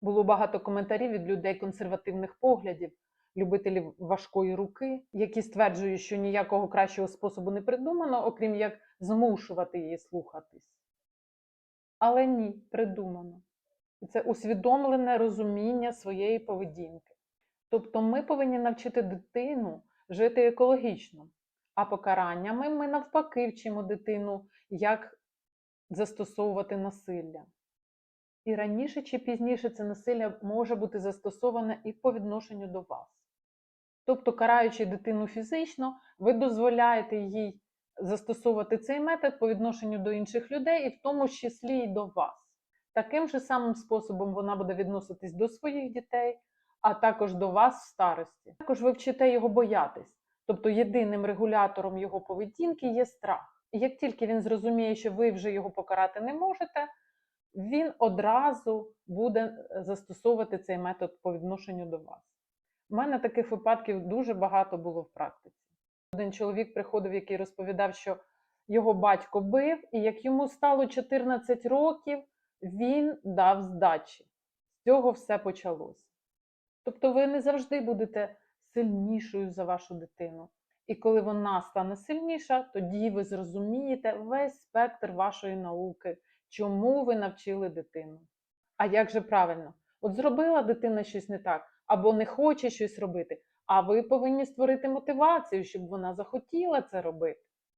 Було багато коментарів від людей консервативних поглядів, любителів важкої руки, які стверджують, що ніякого кращого способу не придумано, окрім як змушувати її слухатись. Але ні, придумано. І це усвідомлене розуміння своєї поведінки. Тобто ми повинні навчити дитину жити екологічно, а покараннями ми навпаки вчимо дитину, як застосовувати насилля. І раніше чи пізніше це насилля може бути застосоване і по відношенню до вас. Тобто, караючи дитину фізично, ви дозволяєте їй застосовувати цей метод по відношенню до інших людей, і в тому числі і до вас. Таким же самим способом вона буде відноситись до своїх дітей, а також до вас в старості. Також ви вчите його боятись. Тобто єдиним регулятором його поведінки є страх. І як тільки він зрозуміє, що ви вже його покарати не можете, він одразу буде е, застосовувати цей метод по відношенню до вас. У мене таких випадків дуже багато було в практиці. Один чоловік приходив, який розповідав, що його батько бив, і як йому стало 14 років, він дав здачі. З цього все почалося. Тобто ви не завжди будете сильнішою за вашу дитину. І коли вона стане сильніша, тоді ви зрозумієте весь спектр вашої науки, чому ви навчили дитину. А як же правильно? От зробила дитина щось не так, або не хоче щось робити, а ви повинні створити мотивацію, щоб вона захотіла це робити.